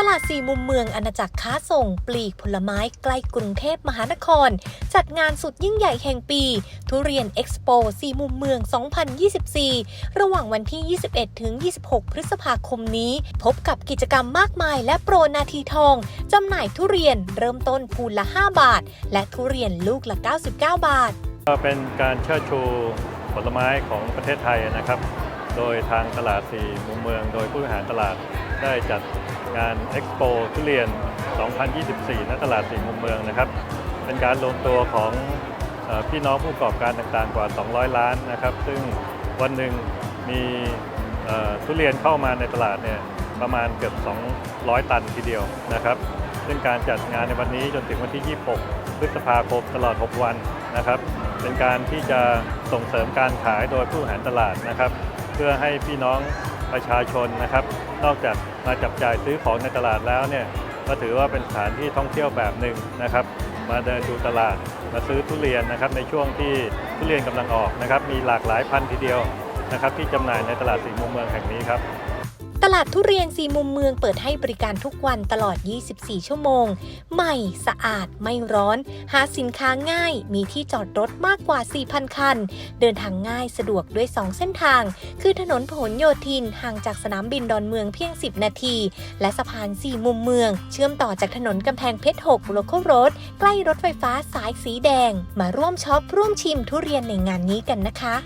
ตลาดสี่มุมเมืองอาณาจักรค้าส่งปลีกผลไม้ใกล้กรุงเทพมหานคร จัดงานสุดยิ่งใหญ่แห่งปี ทุเรียนเอ็กซ์โปสี่มุมเมือง 2024 ระหว่างวันที่ 21 ถึง 26 พฤษภาคมนี้ พบกับกิจกรรมมากมายและโปรนาทีทอง จำหน่ายทุเรียนเริ่มต้นภูละ 5 บาท และทุเรียนลูกละ 99 บาท เป็นการเชิดชูผลไม้ของประเทศไทยนะครับ โดยทางตลาดสี่มุมเมือง โดยผู้บริหารตลาดได้จัด งานเอ็กซ์โปทุเรียน 2024 ณ ตลาดสี่มุมเมืองนะครับ เป็นการรวมตัวของพี่น้องผู้ประกอบการต่างๆ กว่า 200 ล้านนะครับ ซึ่งวันหนึ่งมีทุเรียนเข้ามาในตลาดเนี่ยประมาณเกือบ 200 ตันทีเดียวนะครับ ซึ่งการจัดงานในวันนี้จนถึงวันที่ 26 พฤษภาคมตลอด 6 วันนะครับ เป็นการที่จะส่งเสริมการขายโดยผู้บริหารตลาดนะครับ เพื่อให้พี่น้อง ประชาชนนะครับ นอกจากมาจับจ่ายซื้อของในตลาดแล้วเนี่ยก็ถือว่าเป็นสถานที่ท่องเที่ยวแบบหนึ่งนะครับ มาเดินดูตลาดมาซื้อทุเรียนนะครับ ในช่วงที่ทุเรียนกำลังออกนะครับ มีหลากหลายพันธุ์ทีเดียวนะครับ ที่จำหน่ายในตลาดสี่มุมเมืองแห่งนี้ครับ ตลาดทุเรียนสีมุมเมืองเปิดให้บริการทุกวันตลอด 24 ชั่วโมง ใหม่ สะอาด ไม่ร้อน หาสินค้าง่าย มีที่จอดรถมากกว่า 4,000 คัน เดินทางง่ายสะดวกด้วย 2 เส้นทาง คือถนนพหลโยธิน ห่างจากสนามบินดอนเมืองเพียง 10 นาที และสะพานสี่มุมเมือง เชื่อมต่อจากถนนกำแพงเพชร6 Local Road ใกล้รถไฟฟ้าสายสีแดง มาร่วมช็อปร่วมชิมทุเรียนในงานนี้กันนะคะ